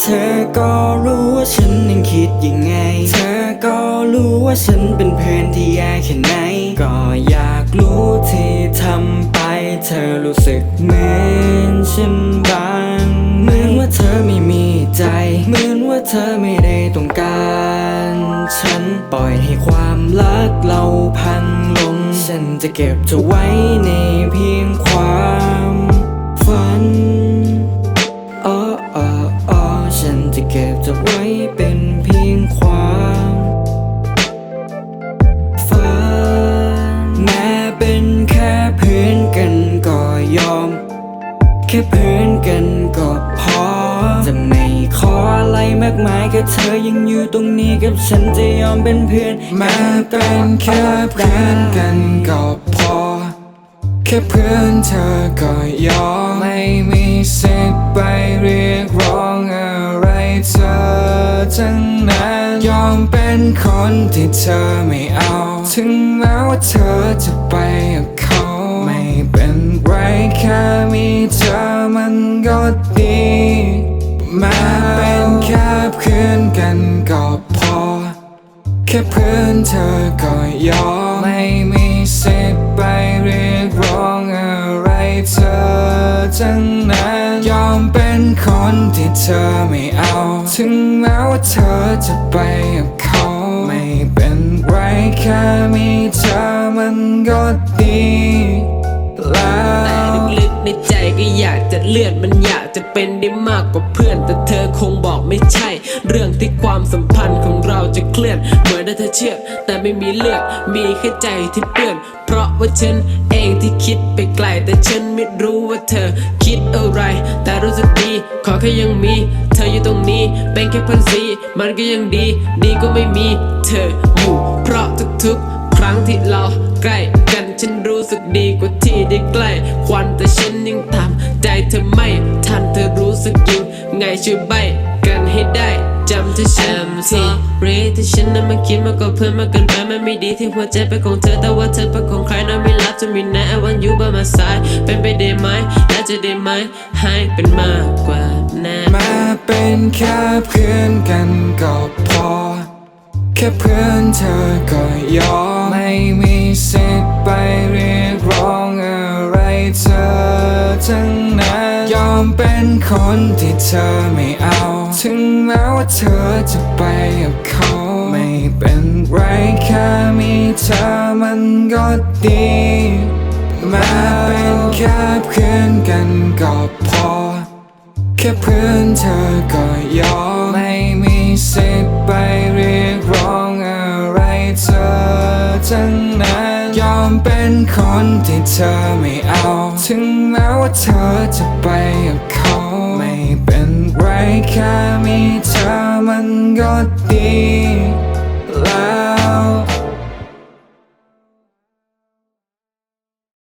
เธอก็รู้ว่าฉันยังคิดยังไง เธอก็รู้ว่าฉันเป็นเพื่อนที่แย่แค่ไหน ก็อยากรู้ที่ทำไป เธอรู้สึกเหมือนฉันบ้างเหมือนว่าเธอไม่มีใจเหมือนว่าเธอไม่ได้ต้องการ ฉันปล่อยให้ความรักเราพังลง ฉันจะเก็บเธอไว้ในเพียงความฝันอ๋ออ๋ออ๋อ ฉันจะเก็บเธอไว้เป็นเพียงความฝันแม้เป็นแค่เพื่อนกันก็ยอม แค่เพื่อนกันก็พอ จะไม่ขออะไรมากมายแค่เธอยังอยู่ตรงนี้กับฉันจะยอมเป็นเพื่อนแม้เป็นแค่เพื่อนกันก็พอ แค่เพื่อนเธอก็ยอมไม่มี ทั้งนั้น ยอมเป็นคนที่เธอไม่เอา ถึงแม้ว่าเธอจะไปกับเขา ไม่เป็นไรแค่มีเธอมันก็ดีม้เป็นแค่เพื่อนกันก็พอ แค่เพื่อนเธอก็ยอมไม่มีสิทธิ์ไปเรียกร้องอะไรเธอทั้งนั้น ยอมเป็นคนที่เธอไม่เอา ถึงแม้ว่าเธอจะไปกับเขา ไม่เป็นไรแค่มีเธอมันก็ดีแล้วลึกๆในใจก็อยากจะเลื่อนมันอยากจะเป็นได้มากกว่าเพื่อน แต่เธอคงบอกไม่ใช่ เรื่องที่ความสัมพันธ์ของเราจะเคลื่อน เหมือนถ้าเธอเชื่อแต่ไม่มีเลือดมีแค่ใจที่เปื้อน เพราะว่าฉัน องที่คิดไปไกล แต่ฉันไม่รู้ว่าเธอคิดอะไร แต่รู้สึกดี ขอแค่ยังมี เธออยู่ตรงนี้เป็นแค่พันสีมันก็ยังดี ดีก็ไม่มี เธออยู่ เพราะทุกๆ ครั้งที่เราใกล้กันฉันรู้สึกดีกว่าที่ได้ใกล้ควันแต่ฉันยังทำใจเธอไม่ทันเธอรู้สึกยังไงช่วยใบกันให้ได้ จำที่ฉันที่รีที่ฉันนั้นมันคิดมากกว่าเพื่อนมากเกินไปมันไม่ดีที่หัวใจเป็นของเธอแต่ว่าเธอเป็นของใครนั้นไม่รับจะมีนะ I want you by my side เป็นไปได้ไหมและจะได้ไหมให้เป็นมากกว่านั้นแม้เป็นแค่เพื่อนกันก็พอ แค่เพื่อนเธอก็ยอมไม่มีสิทธิ์ไปเรียกร้องอะไรเธอทั้งนั้น เป็นคนที่เธอไม่เอา ถึงแม้ว่าเธอจะไปกับเขา ไม่เป็นไรแค่มีเธอมันก็ดีแม้เป็นแค่เพื่อนกันก็พอ แค่เพื่อนเธอก็ยอมไม่มีสิทธิ์ คนที่เธอไม่เอา ถึงแม้ว่าเธอจะไปกับเขา ไม่เป็นไรแค่มีเธอมันก็ดี